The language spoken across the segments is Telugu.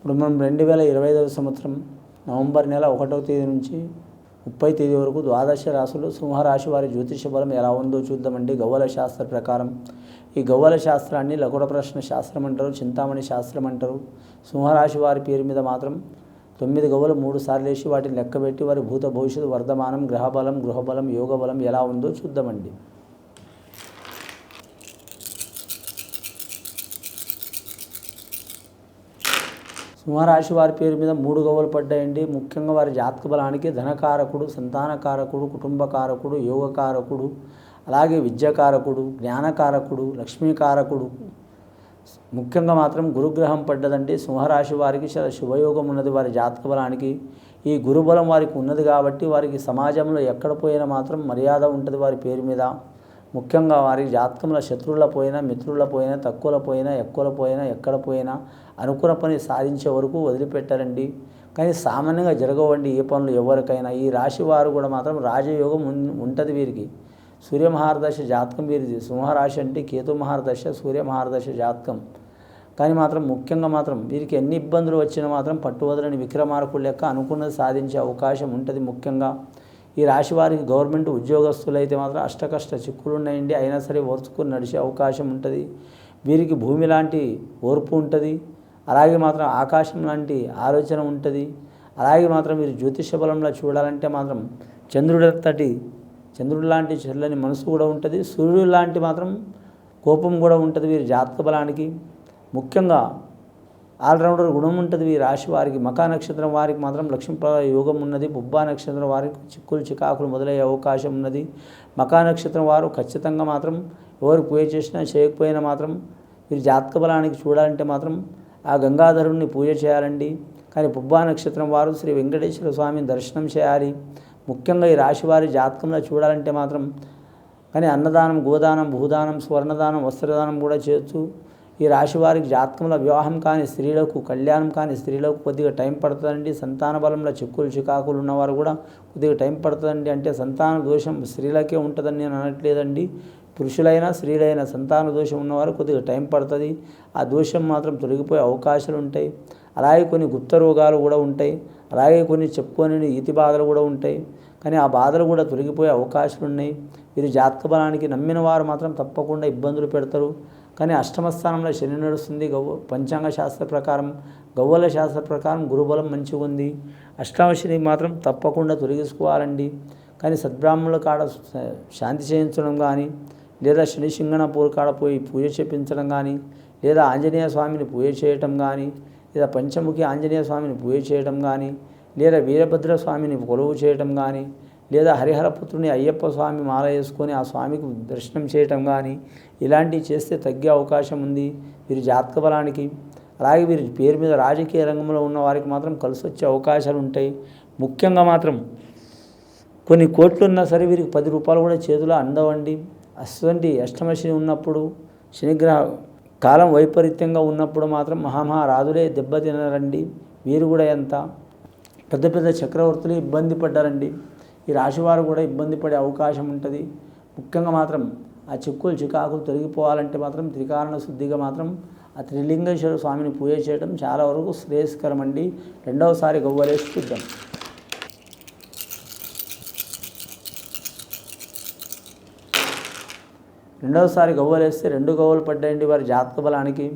ఇప్పుడు మనం రెండు వేల ఇరవై ఐదవ సంవత్సరం నవంబర్ నెల ఒకటవ తేదీ నుంచి ముప్పై తేదీ వరకు ద్వాదశ రాశులు సింహరాశి వారి జ్యోతిష బలం ఎలా ఉందో చూద్దామండి. గవ్వల శాస్త్ర ప్రకారం ఈ గవ్వల శాస్త్రాన్ని లకుడ ప్రశ్న శాస్త్రం అంటారు చింతామణి శాస్త్రం అంటారు. సింహరాశి వారి పేరు మీద మాత్రం తొమ్మిది గవ్వలు మూడు సార్లు వేసి వాటిని లెక్కబెట్టి వారి భూత భవిష్యత్తు వర్ధమానం గ్రహబలం గృహబలం యోగ బలం ఎలా ఉందో చూద్దామండి. సింహరాశి వారి పేరు మీద మూడు గవ్వలు పడ్డాయండి. ముఖ్యంగా వారి జాతక బలానికి ధనకారకుడు సంతానకారకుడు కుటుంబకారకుడు యోగకారకుడు అలాగే విద్యాకారకుడు జ్ఞానకారకుడు లక్ష్మీకారకుడు. ముఖ్యంగా మాత్రం గురుగ్రహం పడ్డదంటే సింహరాశి వారికి చాలా శుభయోగం ఉన్నది. వారి జాతక బలానికి ఈ గురుబలం వారికి ఉన్నది కాబట్టి వారికి సమాజంలో ఎక్కడ పోయినా మాత్రం మర్యాద ఉంటుంది వారి పేరు మీద. ముఖ్యంగా వారి జాతకంలో శత్రువుల పోయినా మిత్రుల పోయినా తక్కువల పోయినా ఎక్కువల పోయినా ఎక్కడ పోయినా అనుకున్న పని సాధించే వరకు వదిలిపెట్టారండి. కానీ సామాన్యంగా జరగవండి ఏ పనులు ఎవరికైనా. ఈ రాశి వారు కూడా మాత్రం రాజయోగం ఉంటుంది వీరికి. సూర్య మహారదశ జాతకం వీరిది. సింహరాశి అంటే కేతు మహారదశ సూర్య మహారదశ జాతకం. కానీ మాత్రం ముఖ్యంగా మాత్రం వీరికి ఎన్ని ఇబ్బందులు వచ్చినా మాత్రం పట్టువదలని విక్రమార్కులు లెక్క అనుకున్నది సాధించే అవకాశం ఉంటుంది ముఖ్యంగా. ఈ రాశి వారికి గవర్నమెంట్ ఉద్యోగస్తులు అయితే మాత్రం అష్టకష్ట చిక్కులు ఉన్నాయండి. అయినా సరే ఓర్చుకుని నడిచే అవకాశం ఉంటుంది. వీరికి భూమి లాంటి ఓర్పు ఉంటుంది. అలాగే మాత్రం ఆకాశం లాంటి ఆలోచన ఉంటుంది. అలాగే మాత్రం మీరు జ్యోతిష బలంలో చూడాలంటే మాత్రం చంద్రుడంతటి చంద్రుడు లాంటి చెల్లని మనసు కూడా ఉంటుంది. సూర్యుడు లాంటి మాత్రం కోపం కూడా ఉంటుంది. వీరి జాతక బలానికి ముఖ్యంగా ఆల్రౌండర్ గుణం ఉంటుంది ఈ రాశి వారికి మకా నక్షత్రం వారికి మాత్రం లక్ష్మీప్రద యోగం ఉన్నది బుబ్బా నక్షత్రం వారికి చిక్కులు చికాకులు మొదలయ్యే అవకాశం ఉన్నది. మకా నక్షత్రం వారు ఖచ్చితంగా మాత్రం ఎవరు పూజ చేసినా చేయకపోయినా మాత్రం మీరు జాతక బలానికి చూడాలంటే మాత్రం ఆ గంగాధరుణ్ణి పూజ చేయాలండి. కానీ పుబ్బా నక్షత్రం వారు శ్రీ వెంకటేశ్వర స్వామిని దర్శనం చేయాలి. ముఖ్యంగా ఈ రాశి వారి జాతకంలో చూడాలంటే మాత్రం కానీ అన్నదానం గోదానం భూదానం స్వర్ణదానం వస్త్రదానం కూడా చేయొచ్చు ఈ రాశి వారికి జాతకంలో వివాహం కాని స్త్రీలకు కళ్యాణం కాని స్త్రీలకు కొద్దిగా టైం పడుతుందండి. సంతాన బలంలో చిక్కులు చికాకులు ఉన్నవారు కూడా కొద్దిగా టైం పడుతుందండి. అంటే సంతాన దోషం స్త్రీలకే ఉంటుందని నేను అనట్లేదండి. పురుషులైనా స్త్రీలైనా సంతాన దోషం ఉన్నవారు కొద్దిగా టైం పడుతుంది. ఆ దోషం మాత్రం తొలగిపోయే అవకాశాలు ఉంటాయి. అలాగే కొన్ని గుప్త రోగాలు కూడా ఉంటాయి. అలాగే కొన్ని చెప్పుకొని ఈతి బాధలు కూడా ఉంటాయి. కానీ ఆ బాధలు కూడా తొలగిపోయే అవకాశాలు ఉన్నాయి. వీరి జాతక బలానికి నమ్మిన వారు మాత్రం తప్పకుండా ఇబ్బందులు పెడతారు. కానీ అష్టమ స్థానంలో శని నడుస్తుంది. గవ్వ పంచాంగ శాస్త్ర ప్రకారం గవ్వల శాస్త్ర ప్రకారం గురుబలం మంచిగా ఉంది. అష్టమ శని మాత్రం తప్పకుండా తొలగించుకోవాలండి. కానీ సద్బ్రాహ్మణుల కాడ శాంతి చేయించడం కానీ లేదా శని సింగణపూర్ కాడ పోయి పూజ చేపించడం కానీ లేదా ఆంజనేయ స్వామిని పూజ చేయటం కానీ లేదా పంచముఖి ఆంజనేయ స్వామిని పూజ చేయడం కానీ లేదా వీరభద్ర స్వామిని కొలువు చేయటం కానీ లేదా హరిహరపుత్రుని అయ్యప్ప స్వామి మాల వేసుకొని ఆ స్వామికి దర్శనం చేయటం కానీ ఇలాంటివి చేస్తే తగ్గే అవకాశం ఉంది. వీరి జాతక బలానికి. అలాగే వీరి పేరు మీద రాజకీయ రంగంలో ఉన్న వారికి మాత్రం కలిసి వచ్చే అవకాశాలు ఉంటాయి. ముఖ్యంగా మాత్రం కొన్ని కోట్లు ఉన్నా సరే వీరికి పది రూపాయలు కూడా చేతిలో అందవండి. అటువంటి అష్టమశని ఉన్నప్పుడు శనిగ్రహ కాలం వైపరీత్యంగా ఉన్నప్పుడు మాత్రం మహామహారాజులే దెబ్బతినరండి. వీరు కూడా ఎంత? పెద్ద పెద్ద చక్రవర్తులు ఇబ్బంది పడ్డారండి. ఈ రాశివారు కూడా ఇబ్బంది పడే అవకాశం ఉంటుంది. ముఖ్యంగా మాత్రం ఆ చిక్కులు చికాకులు తొలగిపోవాలంటే మాత్రం త్రికారణ శుద్ధిగా మాత్రం ఆ త్రిలింగేశ్వర స్వామిని పూజ చేయడం చాలా వరకు శ్రేయస్కరం అండి రెండవసారి గవ్వలేసి చూద్దాం. రెండవసారి గవ్వలేస్తే రెండు గవ్వలు పడ్డాయండి వారి జాతక బలానికి.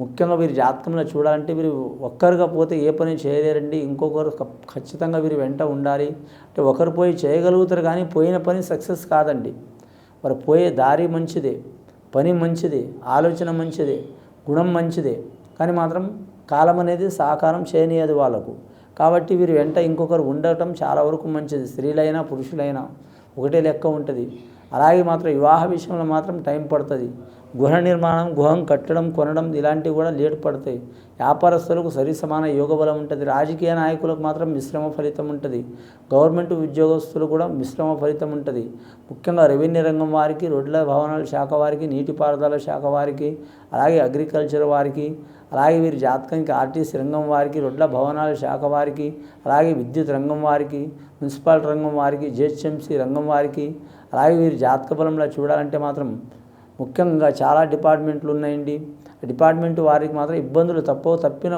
ముఖ్యంగా వీరి జాతకంలో చూడాలంటే వీరు ఒక్కరుగా పోతే ఏ పని చేయలేరండి. ఇంకొకరు ఖచ్చితంగా వీరు వెంట ఉండాలి. అంటే ఒకరు పోయి చేయగలుగుతారు కానీ పోయిన పని సక్సెస్ కాదండి. వారు పోయే దారి మంచిదే పని మంచిదే ఆలోచన మంచిదే గుణం మంచిదే. కానీ మాత్రం కాలం అనేది సహకారం చేయనీయదు వాళ్ళకు. కాబట్టి వీరు వెంట ఇంకొకరు ఉండటం చాలా వరకు మంచిది. స్త్రీలైనా పురుషులైనా ఒకటే లెక్క ఉంటుంది. అలాగే మాత్రం వివాహ విషయంలో మాత్రం టైం పడుతుంది. గృహ నిర్మాణం గృహం కట్టడం కొనడం ఇలాంటివి కూడా లేట్ పడతాయి. వ్యాపారస్తులకు సరి సమాన యోగ బలం ఉంటుంది. రాజకీయ నాయకులకు మాత్రం మిశ్రమ ఫలితం ఉంటుంది. గవర్నమెంట్ ఉద్యోగస్తులు కూడా మిశ్రమ ఫలితం ఉంటుంది. ముఖ్యంగా రెవెన్యూ రంగం వారికి రోడ్ల భవనాల శాఖ వారికి నీటిపారుదల శాఖ వారికి అలాగే అగ్రికల్చర్ వారికి అలాగే వీరి జాతకానికి ఆర్టీసీ రంగం వారికి రొడ్ల భవనాల శాఖ వారికి అలాగే విద్యుత్ రంగం వారికి మున్సిపాలిటీ రంగం వారికి జిహెచ్ఎంసీ రంగం వారికి అలాగే వీరి జాతక బలంలో చూడాలంటే మాత్రం ముఖ్యంగా చాలా డిపార్ట్మెంట్లు ఉన్నాయండి. డిపార్ట్మెంట్ వారికి మాత్రం ఇబ్బందులు తప్పవు తప్పిన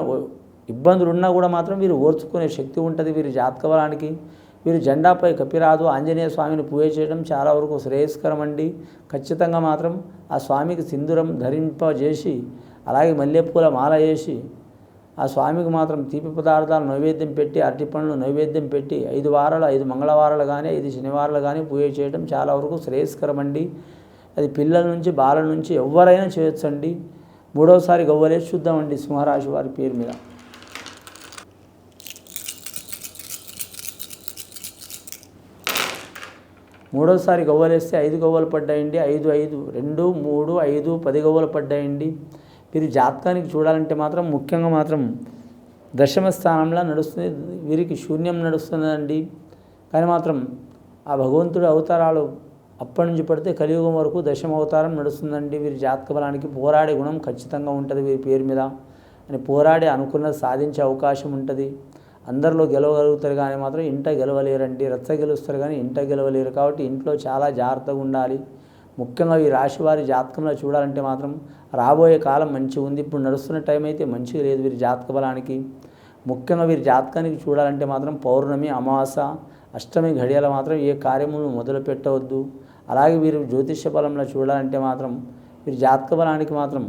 ఇబ్బందులు ఉన్నా కూడా మాత్రం వీరు ఓర్చుకునే శక్తి ఉంటుంది వీరి జాతకబలానికి వీరు జెండాపై కపిరాదు ఆంజనేయ స్వామిని పూజ చేయడం చాలా వరకు శ్రేయస్కరం అండి ఖచ్చితంగా మాత్రం ఆ స్వామికి సింధూరం ధరింపజేసి అలాగే మల్లెపూల మాల వేసి ఆ స్వామికి మాత్రం తీపి పదార్థాలు నైవేద్యం పెట్టి అరటి పండ్లు నైవేద్యం పెట్టి ఐదు వారాలు ఐదు మంగళవారాలు కానీ ఐదు శనివారాలు కానీ పూజ చేయడం చాలా వరకు శ్రేయస్కరం అండి అది పిల్లల నుంచి బాలల నుంచి ఎవరైనా చేయొచ్చండి. మూడవసారి గవ్వలేసి చూద్దామండి సింహరాశి వారి పేరు మీద. మూడోసారి గవ్వలేస్తే ఐదు గవ్వలు పడ్డాయండి. ఐదు ఐదు రెండు మూడు ఐదు పది గవ్వలు పడ్డాయండి. వీరి జాతకానికి చూడాలంటే మాత్రం ముఖ్యంగా మాత్రం దశమ స్థానంలో నడుస్తుంది. వీరికి శూన్యం నడుస్తుందండి. కానీ మాత్రం ఆ భగవంతుడు అవతారాలు అప్పటి నుంచి పడితే కలియుగం వరకు దశమవతారం నడుస్తుందండి. వీరి జాతక బలానికి పోరాడే గుణం ఖచ్చితంగా ఉంటుంది వీరి పేరు మీద. అని పోరాడి అనుకున్నది సాధించే అవకాశం ఉంటుంది. అందరిలో గెలవగలుగుతారు కానీ మాత్రం ఇంట గెలవలేరండి. రచ్చ గెలుస్తారు కానీ ఇంట గెలవలేరు. కాబట్టి ఇంట్లో చాలా జాగ్రత్తగా ఉండాలి. ముఖ్యంగా ఈ రాశి వారి జాతకంలో చూడాలంటే మాత్రం రాబోయే కాలం మంచిగా ఉంది. ఇప్పుడు నడుస్తున్న టైం అయితే మంచిగా లేదు వీరి జాతక బలానికి. ముఖ్యంగా వీరి జాతకానికి చూడాలంటే మాత్రం పౌర్ణమి అమావాస అష్టమి ఘడియల మాత్రం ఏ కార్యములు మొదలు పెట్టవద్దు అలాగే వీరు జ్యోతిష్య బలంలో చూడాలంటే మాత్రం వీరి జాతక బలానికి మాత్రం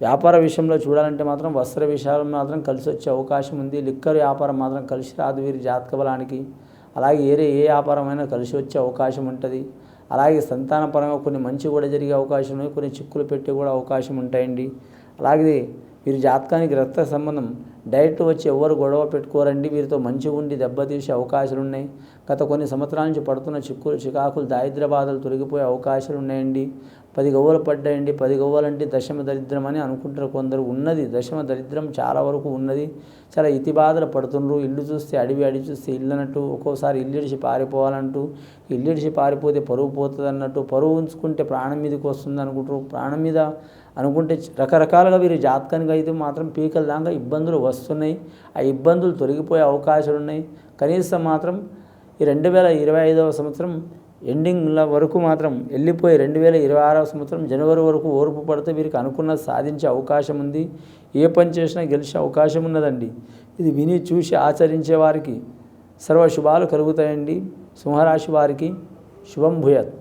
వ్యాపార విషయంలో చూడాలంటే మాత్రం వస్త్ర విషయాలు మాత్రం కలిసి వచ్చే అవకాశం ఉంది. లిక్కర్ వ్యాపారం మాత్రం కలిసి రాదు వీరి జాతక బలానికి. అలాగే ఏరే ఏ వ్యాపారమైనా కలిసి వచ్చే అవకాశం ఉంటుంది. అలాగే సంతానపరంగా కొన్ని మంచి కూడా జరిగే అవకాశం ఉన్నాయి. కొన్ని చిక్కులు పెట్టే కూడా అవకాశం ఉంటాయండి. అలాగే వీరి జాతకానికి రక్త సంబంధం డైరెక్ట్ వచ్చి ఎవరు గొడవ పెట్టుకోరండి. వీరితో మంచి ఉండి దెబ్బతీసే అవకాశాలు ఉన్నాయి గత కొన్ని సంవత్సరాల నుంచి పడుతున్న చిక్కులు చికాకులు దారిద్ర బాధలు తొలగిపోయే అవకాశాలు ఉన్నాయండి. పది గవ్వలు పడ్డాయండి. పది గవ్వలంటే దశమ దరిద్రం అని అనుకుంటారు కొందరు. ఉన్నది దశమ దరిద్రం చాలా వరకు ఉన్నది. చాలా ఇతి బాధలు పడుతుండ్రు. ఇల్లు చూస్తే అడివి అడివి చూస్తే ఇల్లు అన్నట్టు ఒక్కోసారి ఇల్లు ఇడిచి పారిపోవాలంటూ ఇల్లు ఇడిచి పారిపోతే పరువు పోతుంది అన్నట్టు పరువు ఉంచుకుంటే ప్రాణం మీదకి వస్తుంది అనుకుంటారు. ప్రాణం మీద అనుకుంటే రకరకాలుగా వీరి జాతకానికి అయితే మాత్రం పీకల దాకా ఇబ్బందులు వస్తున్నాయి. ఆ ఇబ్బందులు తొలగిపోయే అవకాశాలు ఉన్నాయి. కనీసం మాత్రం ఈ రెండు వేల ఇరవై ఐదవ సంవత్సరం ఎండింగ్ల వరకు మాత్రం వెళ్ళిపోయి రెండు వేల ఇరవై ఆరవ సంవత్సరం జనవరి వరకు ఓర్పు పడితే వీరికి అనుకున్న సాధించే అవకాశం ఉంది. ఏ పని చేసినా గెలిచే అవకాశం ఉన్నదండి. ఇది విని చూసి ఆచరించే వారికి సర్వ శుభాలు కలుగుతాయండి. సింహరాశి వారికి శుభం భూయత్.